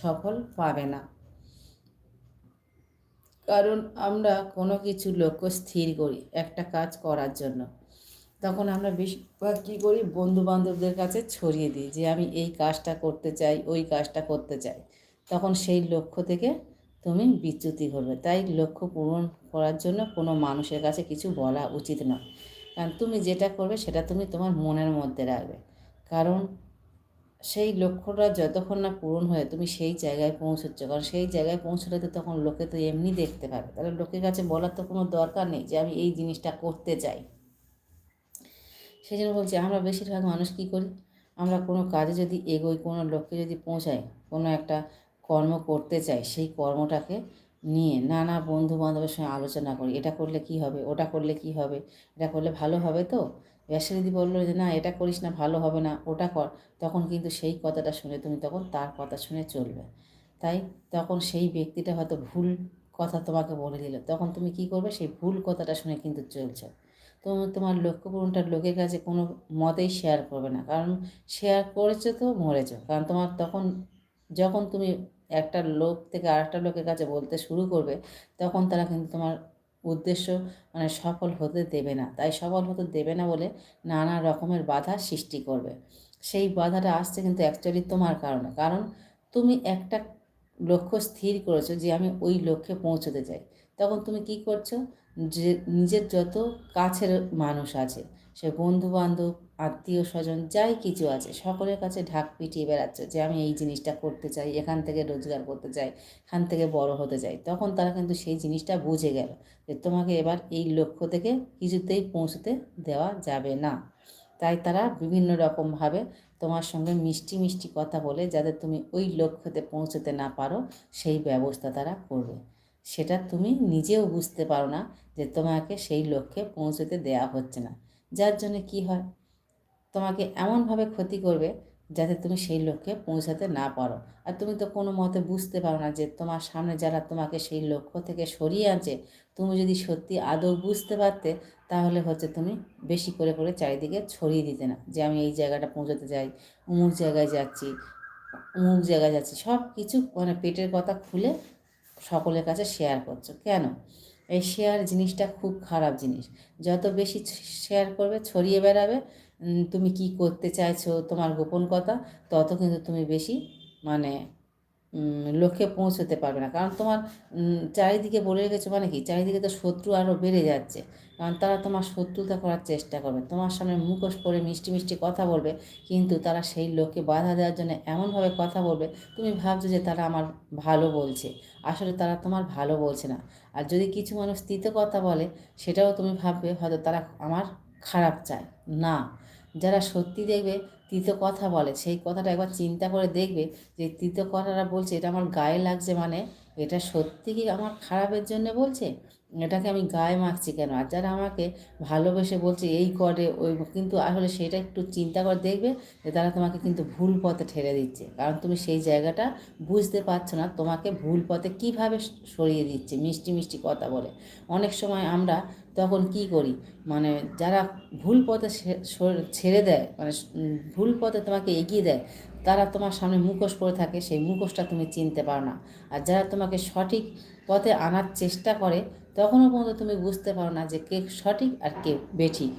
সফল পাবে না। কারণ আমরা কোনো কিছু লক্ষ্য স্থির করি একটা কাজ করার জন্য। তখন আমরা বেশিরভাগ কী করি? বন্ধু বান্ধবদের কাছে ছড়িয়ে দিই যে, আমি এই কাজটা করতে চাই, ওই কাজটা করতে চাই। তখন সেই লক্ষ্য থেকে তুমি বিচ্যুতি করবে তাই লক্ষ্য পূরণ করার জন্য কোনো মানুষের কাছে কিছু বলা উচিত নয় কারণ তুমি যেটা করবে সেটা তুমি তোমার মনের মধ্যে রাখবে। কারণ সেই লক্ষ্যটা যতক্ষণ না পূরণ হয়ে তুমি সেই জায়গায় পৌঁছচ্ছ, কারণ সেই জায়গায় পৌঁছলে তো তখন লোকে তো এমনি দেখতে পাবে। তাহলে লোকের কাছে বলার তো কোনো দরকার নেই যে আমি এই জিনিসটা করতে চাই। সেই জন্য বলছি, আমরা বেশিরভাগ মানুষ কী করি? আমরা কোনো কাজে যদি এগোই, কোনো লক্ষ্যে যদি পৌঁছাই, কোনো একটা কর্ম করতে চাই, সেই কর্মটাকে নিয়ে নানা বন্ধু বান্ধবের সঙ্গে আলোচনা করি। এটা করলে কি হবে? ওটা করলে কি হবে? এটা করলে ভালো হবে তো? ব্যবসা যদি বলল যে, না, এটা করিস না, ভালো হবে না, ওটা কর। তখন কিন্তু সেই কথাটা শুনে তুমি তখন তার কথা শুনে চলবে। তাই তখন সেই ব্যক্তিটা হয়তো ভুল কথা তোমাকে বলে দিল। তখন তুমি কি করবে? সেই ভুল কথাটা শুনে কিন্তু চলছো। তো তোমার লক্ষ্য পূরণটা লোকের কাছে কোনো মতেই শেয়ার করবে না। কারণ শেয়ার করেছ তো মরেছো। কারণ তোমার তখন যখন তুমি একটা লোক থেকে আরেকটা লোকের কাছে বলতে শুরু করবে, তখন তারা কিন্তু তোমার উদ্দেশ্য মানে সফল হতে দেবে না। তাই সফল হতে দেবে না বলে নানা রকমের বাধা সৃষ্টি করবে। সেই বাধাটা আসছে কিন্তু অ্যাকচুয়ালি তোমার কারণে। কারণ তুমি একটা লক্ষ্য স্থির করেছ যে আমি ওই লক্ষ্যে পৌঁছতে চাই। তখন তুমি কি করছ? যে নিজের যত কাছের মানুষ আছে, সে বন্ধু বান্ধব আত্মীয় স্বজন যাই কিছু আছে, সকলের কাছে ঢাক পিটিয়ে বেড়াচ্ছে যে আমি এই জিনিসটা করতে চাই, এখান থেকে রোজগার করতে চাই, এখান থেকে বড় হতে চাই। তখন তারা কিন্তু সেই জিনিসটা বুঝে গেল যে তোমাকে এবার এই লক্ষ্য থেকে কিছুতেই পৌঁছতে দেওয়া যাবে না। তাই তারা বিভিন্ন রকমভাবে তোমার সঙ্গে মিষ্টি মিষ্টি কথা বলে যাতে তুমি ওই লক্ষ্যতে পৌঁছতে না পারো, সেই ব্যবস্থা তারা করবে। সেটা তুমি নিজেও বুঝতে পারো না যে তোমাকে সেই লক্ষ্যে পৌঁছতে দেয়া হচ্ছে না। যার জন্য কি হয়? তোমাকে এমনভাবে ক্ষতি করবে যাতে তুমি সেই লক্ষ্যে পৌঁছাতে না পারো। আর তুমি তো কোনো মতে বুঝতে পারো না যে তোমার সামনে যারা তোমাকে সেই লক্ষ্য থেকে সরিয়ে আনছে, তুমি যদি সত্যি আদৌ বুঝতে পারতে, তাহলে হচ্ছে তুমি বেশি করে করে চারিদিকে ছড়িয়ে দিতে না। যে আমি এই জায়গাটা পৌঁছাতে চাই, অমুক জায়গায় যাচ্ছি, অমুক জায়গায় যাচ্ছি, সব কিছু মানে পেটের কথা খুলে সকলের কাছে শেয়ার করছ। কেন? এই শেয়ার জিনিসটা খুব খারাপ জিনিস। যত বেশি শেয়ার করবে, ছড়িয়ে বেড়াবে তুমি কি করতে চাইছো তোমার গোপন কথা, তত কিন্তু তুমি বেশি মানে লক্ষ্যে পৌঁছতে পারবে না। কারণ তোমার চারিদিকে বলে রেখেছো মানে কি, চারিদিকে তো শত্রু আরও বেড়ে যাচ্ছে। কারণ তারা তোমার শত্রুতা করার চেষ্টা করবে। তোমার সামনে মুখোশ পরে মিষ্টি মিষ্টি কথা বলবে, কিন্তু তারা সেই লোককে বাধা দেওয়ার জন্য এমনভাবে কথা বলবে, তুমি ভাবছ যে তারা আমার ভালো বলছে। আসলে তারা তোমার ভালো বলছে না। আর যদি কিছু মানুষ তিতে কথা বলে, সেটাও তুমি ভাববে হয়তো তারা আমার খারাপ চায়। না। যারা সত্যি দেখবে, তিতো কথা বলে। সেই কথাটা একবার চিন্তা করে দেখবে যে, তিতো কথাটা বলছে, এটা আমার গায়ে লাগছে মানে? এটা সত্যি কি আমার খারাপের জন্য বলছে? এটাকে আমি গায়ে মাখছি কেন? আর যারা আমাকে ভালোবেসে বলছে, এই করে ওই কিন্তু আসলে সেটা একটু চিন্তা করে দেখবে যে, তারা তোমাকে কিন্তু ভুল পথে ঠেলে দিচ্ছে। কারণ তুমি সেই জায়গাটা বুঝতে পারছ না, তোমাকে ভুল পথে কীভাবে সরিয়ে দিচ্ছে, মিষ্টি মিষ্টি কথা বলে। অনেক সময় আমরা তখন কি করি? মানে যারা ভুল পথে ছেড়ে দেয় মানে ভুল পথে তোমাকে এগিয়ে দেয়, তারা তোমার সামনে মুখোশ পরে থাকে, সেই মুখোশটা তুমি চিনতে পারো না। আর যারা তোমাকে সঠিক পথে আনার চেষ্টা করে, তখনও পর্যন্ত তুমি বুঝতে পারো না যে কে সঠিক আর কে বেঠিক।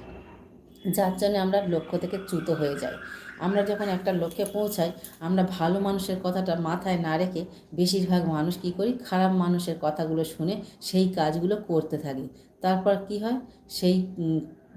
যার জন্য আমরা লক্ষ্য থেকে চ্যুত হয়ে যাই। আমরা যখন একটা লক্ষ্যে পৌঁছাই, আমরা ভালো মানুষের কথাটা মাথায় না রেখে বেশিরভাগ মানুষ কী করি? খারাপ মানুষের কথাগুলো শুনে সেই কাজগুলো করতে থাকি। তারপর কি হয়? সেই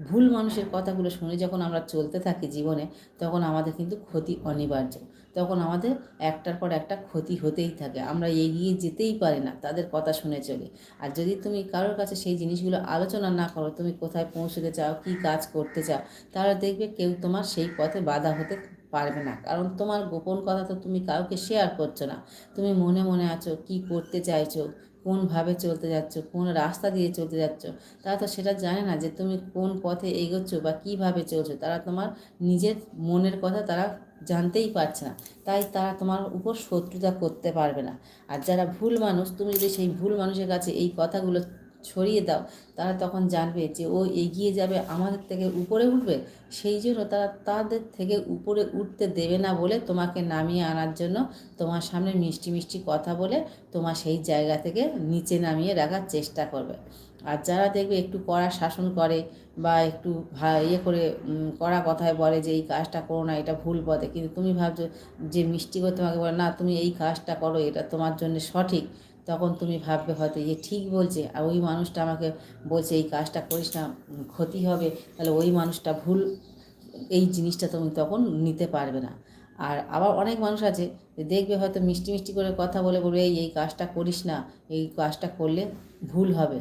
ভুল মানুষের কথাগুলো শুনে যখন আমরা চলতে থাকি জীবনে, তখন আমাদের কিন্তু ক্ষতি অনিবার্য। তখন আমাদের একটার পর একটা ক্ষতি হতেই থাকে। আমরা এগিয়ে যেতেই পারি না তাদের কথা শুনে চলি। আর যদি তুমি কারোর কাছে সেই জিনিসগুলো আলোচনা না করো, তুমি কোথায় পৌঁছতে চাও, কী কাজ করতে চাও তাহলে দেখবে কেউ তোমার সেই পথে বাধা হতে পারবে না। কারণ তোমার গোপন কথা তো তুমি কাউকে শেয়ার করছ না। তুমি মনে মনে আছো, কি করতে চাইছো, কোনভাবে চলতে যাচ্ছ, কোন রাস্তা দিয়ে চলতে যাচ্ছ, তারা তো সেটা জানে না যে তুমি কোন পথে এগোচ্ছ বা কীভাবে চলছো। তারা তোমার নিজের মনের কথা তারা জানতেই পারছে না। তাই তারা তোমার উপর শত্রুতা করতে পারবে না। আর যারা ভুল মানুষ, তুমি যদি সেই ভুল মানুষের কাছে এই কথাগুলো ছড়িয়ে দাও। তারা তখন জানবে যে ও এগিয়ে যাবে আমাদের থেকে উপরে উঠবে। সেই জন্য তারা তাদের থেকে উপরে উঠতে দেবে না বলে তোমাকে নামিয়ে আনার জন্য তোমার সামনে মিষ্টি মিষ্টি কথা বলে তোমার সেই জায়গা থেকে নিচে নামিয়ে রাখার চেষ্টা করবে। আর যারা দেখবে একটু কড়া শাসন করে বা একটু ইয়ে করে কড়া কথায় বলে যে এই কাজটা করো না, এটা ভুল পথে। কিন্তু তুমি ভাবছ যে মিষ্টি করে তোমাকে বলে, না, তুমি এই কাজটা করো, এটা তোমার জন্য সঠিক। তখন তুমি ভাববে হয়তো যে ঠিক বলছে, আর ওই মানুষটা আমাকে বলছে, এই কাজটা করিস না, ক্ষতি হবে, তাহলে ওই মানুষটা ভুল, এই জিনিসটা তুমি তখন নিতে পারবে না। আর আবার অনেক মানুষ আছে দেখবে হয়তো মিষ্টি মিষ্টি করে কথা বলে বলবে, এই এই কাজটা করিস না, এই কাজটা করলে ভুল হবে।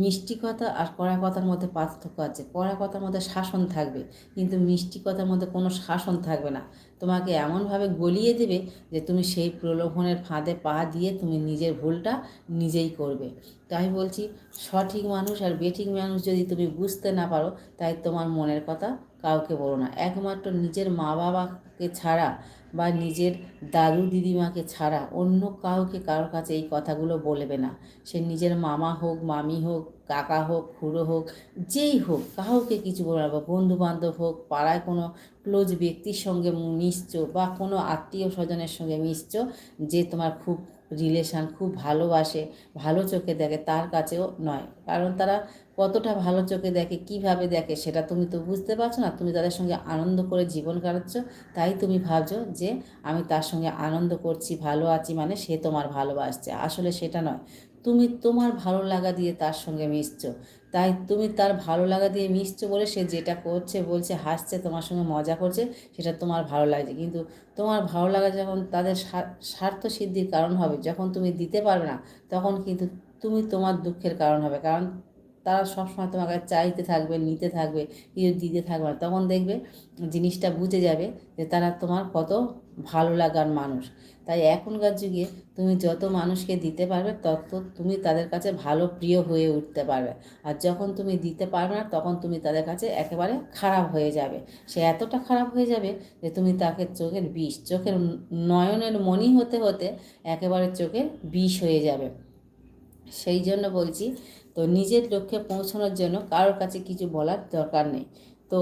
মিষ্টি কথা আর কড়া কথার মধ্যে পার্থক্য আছে, কড়া কথার মধ্যে শাসন থাকবে, কিন্তু মিষ্টি কথার মধ্যে কোনো শাসন থাকবে না। তোমাকে এমনভাবে গলিয়ে দেবে যে তুমি সেই প্রলোভনের ফাঁদে পা দিয়ে তুমি নিজের ভুলটা নিজেই করবে। তাই বলছি, সঠিক মানুষ আর বেঠিক মানুষ যদি তুমি বুঝতে না পারো, তাই তোমার মনের কথা কাউকে বলো না। একমাত্র নিজের মা বাবাকে ছাড়া বা নিজের দাদু দিদিমাকে ছাড়া অন্য কাউকে কারোর কাছে এই কথাগুলো বলবে না। সে নিজের মামা হোক, মামি হোক, কাকা হোক, খুড়ো হোক, যেই হোক, কাউকে কিছু বলবে না। বা বন্ধু বান্ধব হোক, পাড়ায় কোনো ক্লোজ ব্যক্তির সঙ্গে মিশছ বা কোনো আত্মীয় স্বজনের সঙ্গে মিশছ যে তোমার খুব রিলেশান খুব ভালোবাসে, ভালো চোখে দেখে, তার কাছেও নয়। কারণ তারা কতটা ভালো চোখে দেখে, কীভাবে দেখে, সেটা তুমি তো বুঝতে পারছ না। তুমি তাদের সঙ্গে আনন্দ করে জীবন কাটাচ্ছ। তাই তুমি ভাবছ যে, আমি তার সঙ্গে আনন্দ করছি, ভালো আছি মানে সে তোমার ভালোবাসছে। আসলে সেটা নয়। তুমি তোমার ভালো লাগা দিয়ে তার সঙ্গে মিশছো। তাই তুমি তার ভালো লাগা দিয়ে মিশছো বলে সে যেটা করছে, বলছে, হাসছে, তোমার সঙ্গে মজা করছে, সেটা তোমার ভালো লাগছে। কিন্তু তোমার ভালো লাগা যখন তাদের স্বা- স্বার্থ সিদ্ধির কারণ হবে, যখন তুমি দিতে পারবে না, তখন কিন্তু তুমি তোমার দুঃখের কারণ হবে। কারণ তারা সবসময় তোমার কাছে চাইতে থাকবে, নিতে থাকবে, কিছু দিতে থাকবে না। তখন দেখবে জিনিসটা বুঝে যাবে যে তারা তোমার কত ভালো লাগার মানুষ। তাই এখনকার যুগে তুমি যত মানুষকে দিতে পারবে, তত তুমি তাদের কাছে ভালো প্রিয় হয়ে উঠতে পারবে। আর যখন তুমি দিতে পারবে না, তখন তুমি তাদের কাছে একেবারে খারাপ হয়ে যাবে। সে এতটা খারাপ হয়ে যাবে যে তুমি তাকে চোখের বিষ, চোখের নয়নের মণি হতে হতে একেবারে চোখের বিষ হয়ে যাবে। সেই জন্য বলছি তো নিজের লক্ষ্যে পৌঁছানোর জন্য কারোর কাছে কিছু বলার দরকার নেই। তো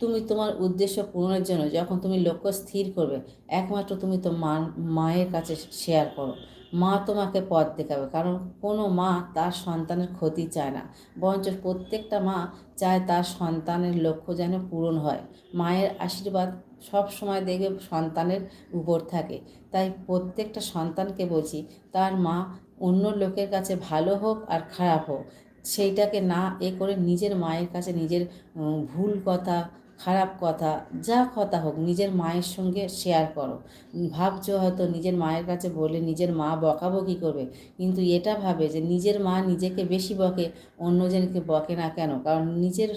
তুমি তোমার উদ্দেশ্য পূরণের জন্য যখন তুমি লক্ষ্য স্থির করবে, একমাত্র তুমি তো মা, মায়ের কাছে শেয়ার করো। মা তোমাকে পথ দেখাবে, কারণ কোনো মা তার সন্তানের ক্ষতি চায় না। বরঞ্চ প্রত্যেকটা মা চায় তার সন্তানের লক্ষ্য যেন পূরণ হয়। মায়ের আশীর্বাদ সব সময় দেখবে সন্তানের উপর থাকে। তাই প্রত্যেকটা সন্তানকে বলছি, তার মা অন্য লোকের কাছে ভালো হোক আর খারাপ হোক, সেইটাকে না এ করে নিজের মায়ের কাছে নিজের ভুল কথা, খারাপ কথা, যা কথা হোক নিজের মায়ের সঙ্গে শেয়ার করো। ভাবছ হয়তো নিজের মায়ের কাছে বলে নিজের মা বকাবকি করবে, কিন্তু এটা ভাবে যে নিজের মা নিজেকে বেশি বকে, অন্যজনকে বকে না কেন? কারণ নিজের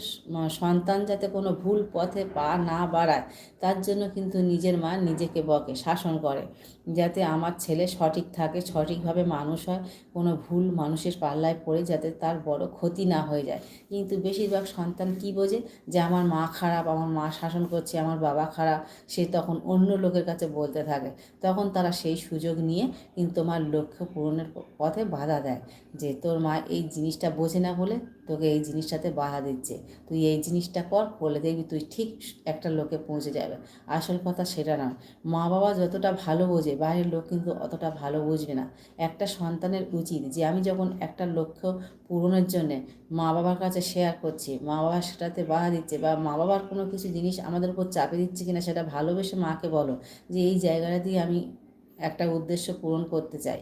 সন্তান যাতে কোনো ভুল পথে পা না বাড়ায়, তার জন্য কিন্তু নিজের মা নিজেকে বকে, শাসন করে। যাতে আমার ছেলে সঠিক থাকে, সঠিকভাবে মানুষ হয়, কোনো ভুল মানুষের পাল্লায় পড়ে যাতে তার বড় ক্ষতি না হয়ে যায়। কিন্তু বেশিরভাগ সন্তান কি বোঝে? যে আমার মা খারাপ, আমার মা শাসন করছে, আমার বাবা খারাপ, সে তখন অন্য লোকের কাছে বলতে থাকে। তখন তারা সেই সুযোগ নিয়ে কিন্তু তোমার লক্ষ্য পূরণের পথে বাধা দেয় যে তোর মা এই জিনিসটা বোঝে না বলে তোকে এই জিনিসটাতে বাধা দিচ্ছে। তুই এই জিনিসটা কর বলে দেখবি তুই ঠিক একটা লোকে পৌঁছে যাবে। আসল কথা সেটা না মা বাবা যতটা ভালো বোঝে, বাইরের লোক কিন্তু অতটা ভালো বুঝবে না। একটা সন্তানের উচিত যে আমি যখন একটা লক্ষ্য পূরণের জন্যে মা বাবার কাছে শেয়ার করছি মা বাবা সেটাতে বাধা দিচ্ছে বা মা বাবার কোনো কিছু জিনিস আমাদের উপর চাপে দিচ্ছে কিনা সেটা ভালোবেসে মাকে বলো যে এই জায়গাটা দিয়ে আমি একটা উদ্দেশ্য পূরণ করতে চাই।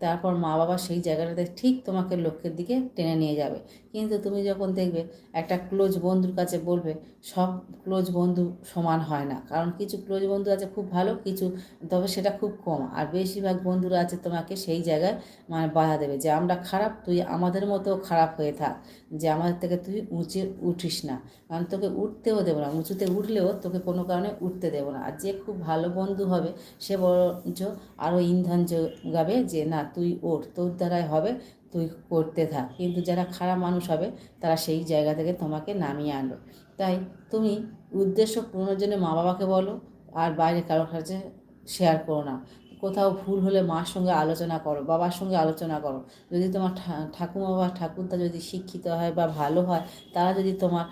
তারপর মা বাবা সেই জায়গাটাতে ঠিক তোমাকে লক্ষ্যের দিকে টেনে নিয়ে যাবে। কিন্তু তুমি যখন দেখবে একটা ক্লোজ বন্ধুর কাছে বলবে, সব ক্লোজ বন্ধু সমান হয় না। কারণ কিছু ক্লোজ বন্ধু আছে খুব ভালো, কিছু তবে সেটা খুব কম। আর বেশিরভাগ বন্ধুরা আছে তোমাকে সেই জায়গায় মানে বাধা দেবে যে, আমরা খারাপ, তুই আমাদের মতো খারাপ হয়ে থাক। যে, আমাদের থেকে তুই উঁচে উঠিস না। কারণ তোকে উঠতেও দেবো না। উঁচুতে উঠলেও তোকে কোনো কারণে উঠতে দেবো না। আর যে খুব ভালো বন্ধু হবে, সে বরঞ্চ আরও ইন্ধন যোগাবে যে না, তুই ওর, তোর দ্বারাই হবে, তুই করতে থাক। কিন্তু যারা খারাপ মানুষ হবে, তারা সেই জায়গা থেকে তোমাকে নামিয়ে আনবে। তাই তুমি উদ্দেশ্য পূরণের জন্য মা বাবাকে বলো, আর বাইরে কারোর কাছে শেয়ার করো না। কোথাও ভুল হলে মার সঙ্গে আলোচনা করো, বাবার সঙ্গে আলোচনা করো। যদি তোমার ঠাকুমা বা ঠাকুরদা যদি শিক্ষিত হয় বা ভালো হয়, তারা যদি তোমার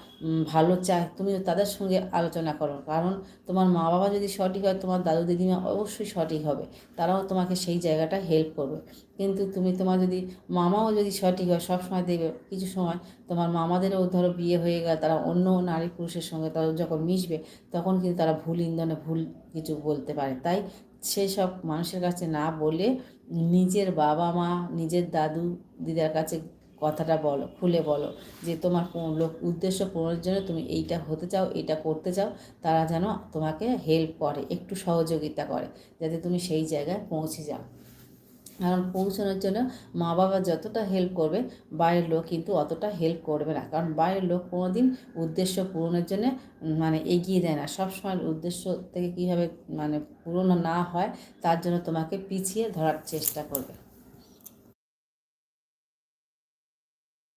ভালো চায়, তুমি তাদের সঙ্গে আলোচনা করো। কারণ তোমার মা বাবা যদি সঠিক হয়, তোমার দাদু দিদিমা অবশ্যই সঠিক হবে। তারাও তোমাকে সেই জায়গাটা হেল্প করবে। কিন্তু তুমি তোমার যদি, মামাও যদি সঠিক হয়, সবসময় দেখবে, কিছু সময় তোমার মামাদেরও ধরো বিয়ে হয়ে গেল, তারা অন্য নারী পুরুষের সঙ্গে তারা যখন মিশবে, তখন কিন্তু তারা ভুল ইন্ধনে ভুল কিছু বলতে পারে। তাই সেই সব মানুষের কাছে না বলে নিজের বাবা মা, নিজের দাদু দিদার কাছে কথাটা বলো, খুলে বলো যে তোমার কোন লোক উদ্দেশ্য পূরণের জন্য তুমি এইটা হতে চাও এটা করতে চাও, তারা যেন তোমাকে হেল্প করে, একটু সহযোগিতা করে, যাতে তুমি সেই জায়গায় পৌঁছে যাও। কারণ পৌঁছানোর জন্য মা বাবা যতটা হেল্প করবে, বাইরের লোক কিন্তু অতটা হেল্প করবে না। কারণ বাইরের লোক কোনো দিন উদ্দেশ্য পূরণের জন্য মানে এগিয়ে দেয় না। সবসময় উদ্দেশ্য থেকে কীভাবে মানে পূরণ না হয়, তার জন্য তোমাকে পিছিয়ে ধরার চেষ্টা করবে।